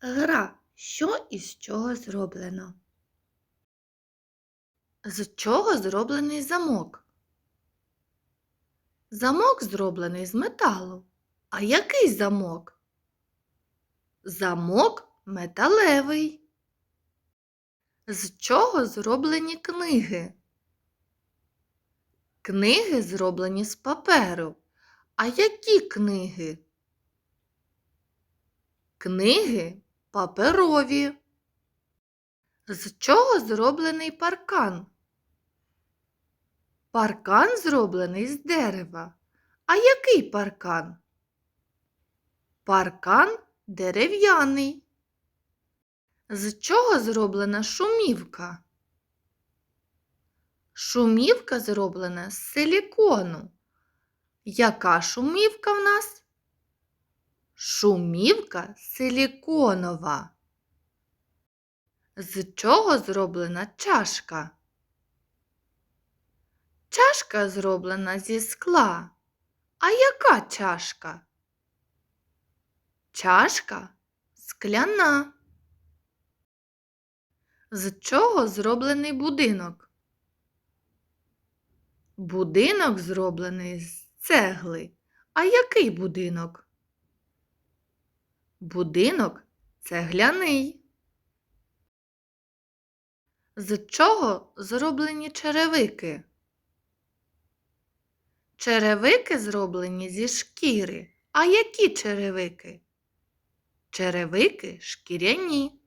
Гра, що із чого зроблено? З чого зроблений замок? Замок зроблений з металу. А який замок? Замок металевий. З чого зроблені книги? Книги зроблені з паперу. А які книги? Книги паперові. З чого зроблений паркан? Паркан зроблений з дерева. А який паркан? Паркан дерев'яний. З чого зроблена шумівка? Шумівка зроблена з силікону. Яка шумівка в нас? Шумівка силіконова. З чого зроблена чашка? Чашка зроблена зі скла. А яка чашка? Чашка скляна. З чого зроблений будинок? Будинок зроблений з цегли. А який будинок? Будинок цегляний. З чого зроблені черевики? Черевики зроблені зі шкіри. А які черевики? Черевики шкіряні.